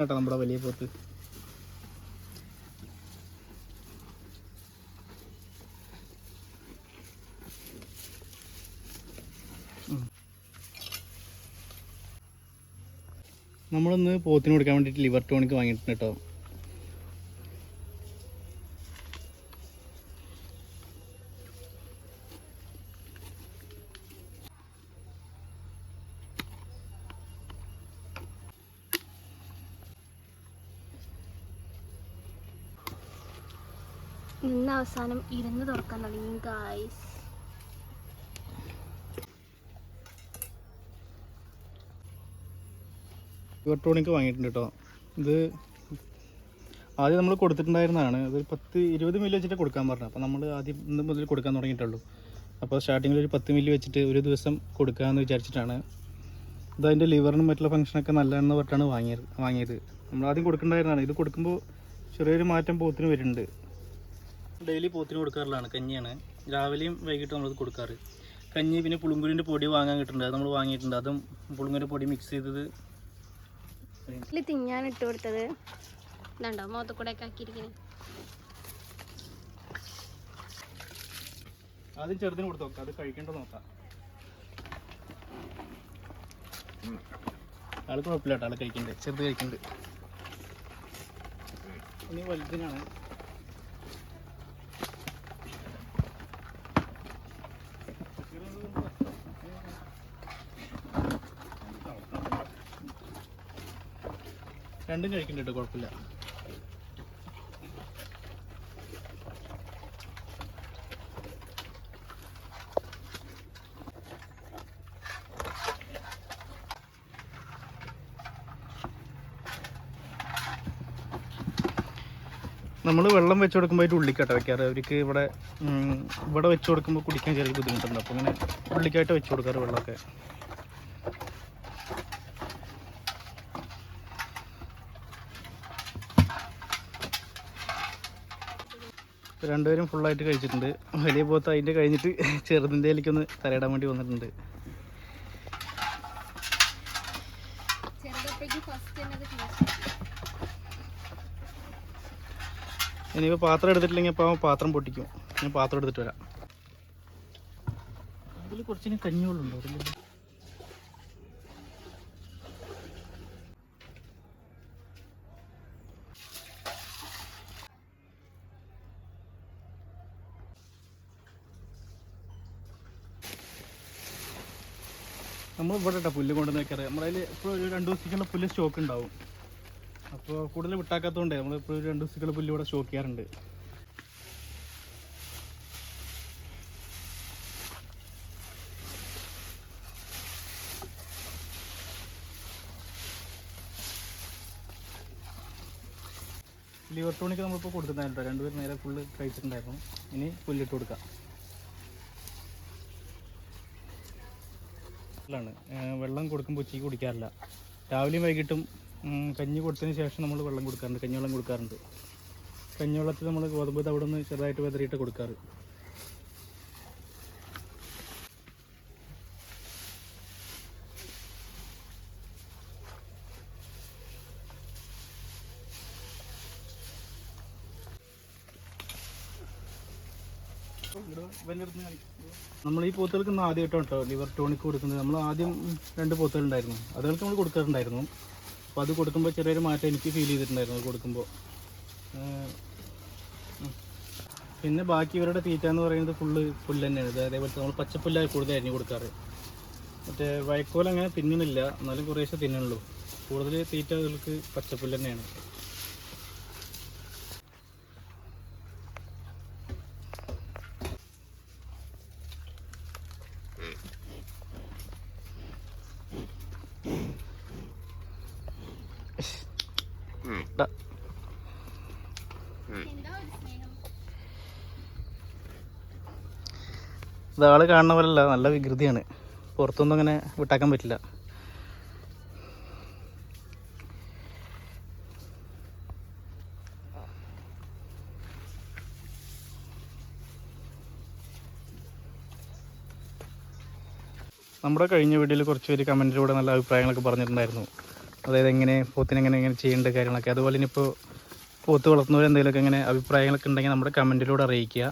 കേട്ടോ നമ്മുടെ വലിയ പോത്ത്. നമ്മളിന്ന് പോത്തിന് കൊടുക്കാൻ വേണ്ടിയിട്ട് ലിവർ ടോണിക്ക് വാങ്ങിയിട്ടുണ്ട് കേട്ടോ ഇന്ന് അവസാനം ഇരുന്ന് തുറക്കാൻ തുടങ്ങി ഗായ്സ് ഇലക്ട്രോണിക് വാങ്ങിയിട്ടുണ്ട് കേട്ടോ ഇത് ആദ്യം നമ്മൾ കൊടുത്തിട്ടുണ്ടായിരുന്നതാണ്. അതൊരു പത്ത് ഇരുപത് മില്ലി വെച്ചിട്ട് കൊടുക്കാൻ പറഞ്ഞു. അപ്പോൾ നമ്മൾ ആദ്യം ഇന്ന് മുതൽ കൊടുക്കാൻ തുടങ്ങിയിട്ടുള്ളൂ. അപ്പോൾ സ്റ്റാർട്ടിങ്ങിൽ ഒരു പത്ത് മില്ലി വെച്ചിട്ട് ഒരു ദിവസം കൊടുക്കാമെന്ന് വിചാരിച്ചിട്ടാണ്. ഇത് അതിന്റെ ലിവറിനും മറ്റുള്ള ഫംഗ്ഷനൊക്കെ നല്ലതെന്ന് പറഞ്ഞിട്ടാണ് വാങ്ങിയത്. വാങ്ങിയത്. നമ്മൾ ആദ്യം കൊടുക്കേണ്ടായിരുന്നതാണ്. ഇത് കൊടുക്കുമ്പോൾ ചെറിയൊരു മാറ്റം പോത്തിന് വരുന്നുണ്ട്. ഡെയിലി പോത്തിന് കൊടുക്കാറുള്ളതാണ് കഞ്ഞിയാണ്. രാവിലെയും വൈകിട്ടും നമ്മളത് കൊടുക്കാറ്. കഞ്ഞി പിന്നെ പുളുങ്കുരിന്റെ പൊടി വാങ്ങാൻ കിട്ടുന്നുണ്ട് അത് നമ്മൾ വാങ്ങിയിട്ടുണ്ട്. അതും പുളുങ്കുരിന്റെ പൊടി മിക്സ് ചെയ്തത്. തിങ്ങാൻ ഇട്ട് കൊടുത്തത്. ഇതുണ്ടോ മുഖത്ത് കൂടെ ഒക്കെ ആക്കിയിരിക്കുന്നത് ആദ്യം ചെറുതിന് കൊടുത്ത് നോക്കാം അത് കഴിക്കേണ്ടത് നോക്കാം. ആൾ കുഴപ്പമില്ല കേട്ടോ ആൾ കഴിക്കണ്ടേ ചെറുത് കഴിക്കണ്ട്. ഇനി വലുതിനാണ്. രണ്ടും കഴിക്കുന്നുണ്ട് കുഴപ്പമില്ല. നമ്മൾ വെള്ളം വെച്ച് കൊടുക്കുമ്പോൾ അതിന്റെ ഉള്ളിക്കാട്ടോ വെക്കാറ്. അവർക്ക് ഇവിടെ ഇവിടെ വെച്ച് കൊടുക്കുമ്പോൾ കുടിക്കാൻ ചെറിയ ബുദ്ധിമുട്ടുണ്ട്. അപ്പോൾ അങ്ങനെ ഉള്ളിക്കായിട്ട് വെച്ച് കൊടുക്കാറ് വെള്ളമൊക്കെ. രണ്ടുപേരും ഫുള്ളായിട്ട് കഴിച്ചിട്ടുണ്ട്. വലിയ പോത്ത് അതിന്റെ കഴിഞ്ഞിട്ട് ചെറുതിന്റെ ഒന്ന് തലയിടാൻ വേണ്ടി വന്നിട്ടുണ്ട്. ഇനിയിപ്പോൾ പാത്രം എടുത്തിട്ടില്ലെങ്കിൽ അപ്പോൾ പാത്രം പൊട്ടിക്കും. ഞാൻ പാത്രം എടുത്തിട്ട് വരാം. അതിൽ കുറച്ചിന് കഞ്ഞികളുണ്ടോ അതിൽ നമ്മൾ ഇവിടെ പുല്ല് കൊണ്ടുവന്ന് വെക്കാറ്. നമ്മളതിൽ ഇപ്പോൾ ഒരു രണ്ട് ദിവസത്തേക്കുള്ള പുല്ല് സ്റ്റോക്ക് ഉണ്ടാവും. അപ്പോൾ കൂടുതൽ വിട്ടാക്കാത്തതുകൊണ്ട് നമ്മൾ ഇപ്പോൾ ഒരു രണ്ട് ദിവസത്തേക്കുള്ള പുല്ല് ഇവിടെ സ്റ്റോക്ക് ചെയ്യാറുണ്ട്. ലിവർ ടോണിക്ക് നമ്മളിപ്പോൾ കൊടുത്തിട്ടുണ്ടായിരുന്നു. രണ്ടുപേരും നേരെ ഫുള്ള് കഴിച്ചിട്ടുണ്ടായിരുന്നു. ഇനി പുല്ലിട്ട് കൊടുക്കാം. ാണ് വെള്ളം കൊടുക്കുമ്പോൾ ഉച്ചയ്ക്ക് കുടിക്കാറില്ല. രാവിലെയും വൈകിട്ടും കഞ്ഞി കൊടുത്തതിന് ശേഷം നമ്മൾ വെള്ളം കൊടുക്കാറുണ്ട്. കഞ്ഞിവെള്ളം കൊടുക്കാറുണ്ട്. കഞ്ഞിവെള്ളത്തിൽ നമ്മൾ ഗോതമ്പ് നിന്ന് ചെറുതായിട്ട് വെതറിയിട്ട് കൊടുക്കാറ്. നമ്മൾ ഈ പോത്തുകൾക്ക് ആദ്യമായിട്ടാണ് കേട്ടോ ലിവർ ടോണിക്ക് കൊടുക്കുന്നത്. നമ്മൾ ആദ്യം രണ്ട് പോത്തുകളുണ്ടായിരുന്നു അതുകൾക്ക് നമ്മൾ കൊടുക്കാറുണ്ടായിരുന്നു അപ്പോൾ അത് കൊടുക്കുമ്പോൾ ചെറിയൊരു മാറ്റം എനിക്ക് ഫീൽ ചെയ്തിട്ടുണ്ടായിരുന്നു കൊടുക്കുമ്പോൾ. പിന്നെ ബാക്കി ഇവരുടെ തീറ്റ എന്ന് പറയുന്നത് ഫുള്ള് പുല്ല് തന്നെയാണ്. ഇത് അതേപോലത്തെ നമ്മൾ പച്ചപ്പുല്ലായി കൂടുതൽ അരിഞ്ഞ് കൊടുക്കാറ്. മറ്റേ വൈക്കോൽ അങ്ങനെ തിന്നുന്നില്ല. എന്നാലും കുറേശ്ശെ തിന്നുള്ളൂ കൂടുതൽ തീറ്റ അവർക്ക് പച്ചപ്പുല്ല് തന്നെയാണ്. ദാ. ഇത് ആൾ കാണുന്ന പോലല്ല നല്ല വികൃതിയാണ്. പുറത്തൊന്നും അങ്ങനെ വിട്ടാക്കാൻ പറ്റില്ല. നമ്മുടെ കഴിഞ്ഞ വീഡിയോയിൽ കുറച്ച് പേര് കമന്റിലൂടെ നല്ല അഭിപ്രായങ്ങളൊക്കെ പറഞ്ഞിട്ടുണ്ടായിരുന്നു. അതായത് എങ്ങനെ പോത്തിനെ എങ്ങനെ എങ്ങനെ ചെയ്യേണ്ട കാര്യങ്ങളൊക്കെ. അതുപോലെ ഇനിയിപ്പോൾ പോത്ത് വളർത്തുന്നവർ എന്തെങ്കിലുമൊക്കെ ഇങ്ങനെ അഭിപ്രായങ്ങളൊക്കെ ഉണ്ടെങ്കിൽ നമ്മുടെ കമന്റിലൂടെ അറിയിക്കുക.